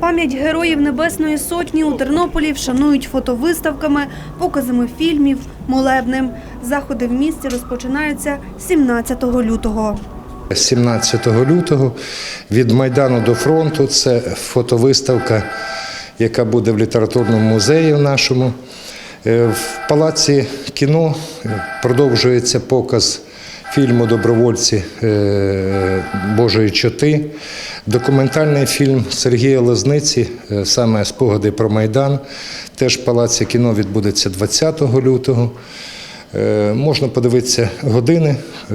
Пам'ять героїв Небесної Сотні у Тернополі вшанують фотовиставками, показами фільмів, молебнем. Заходи в місті розпочинаються 17 лютого. 17 лютого від Майдану до фронту це фотовиставка, яка буде в літературному музеї в нашому. Е, В палаці кіно е, продовжується показ фільму Добровольці е, Божої чоти. Документальний фільм Сергія Лозниці, е, саме спогади про Майдан. Теж в палаці кіно відбудеться 20 лютого. Е, Можна подивитися години е,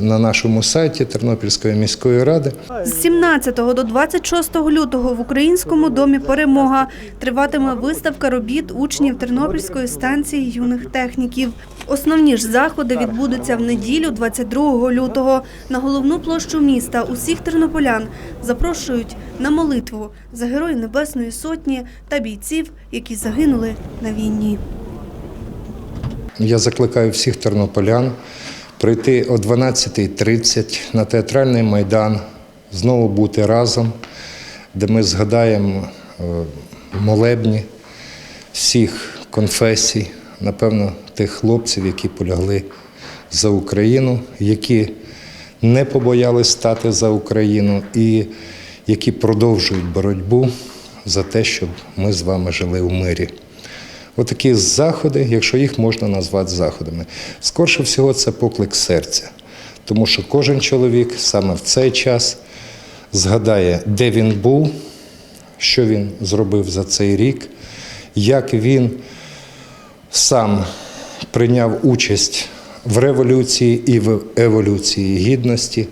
на нашому сайті Тернопільської міської ради. З 17 до 26 лютого в Українському домі Перемога триватиме виставка робіт учнів Тернопільської станції юних техніків. Основні ж заходи відбудуться в неділю, 22 лютого. На головну площу міста усіх тернополян запрошують на молитву за героїв Небесної Сотні та бійців, які загинули на війні. Я закликаю всіх тернополян прийти о 12.30 на театральний майдан, знову бути разом, де ми згадаємо е, молебні всіх конфесій, напевно, тих хлопців, які полягли за Україну, які не побоялись стати за Україну і які продовжують боротьбу за те, щоб ми з вами жили у мирі. Отакі заходи, якщо їх можна назвати заходами. Скорше всього, це поклик серця, тому що кожен чоловік саме в цей час згадає, де він був, що він зробив за цей рік, як він сам прийняв участь в революції і в еволюції гідності.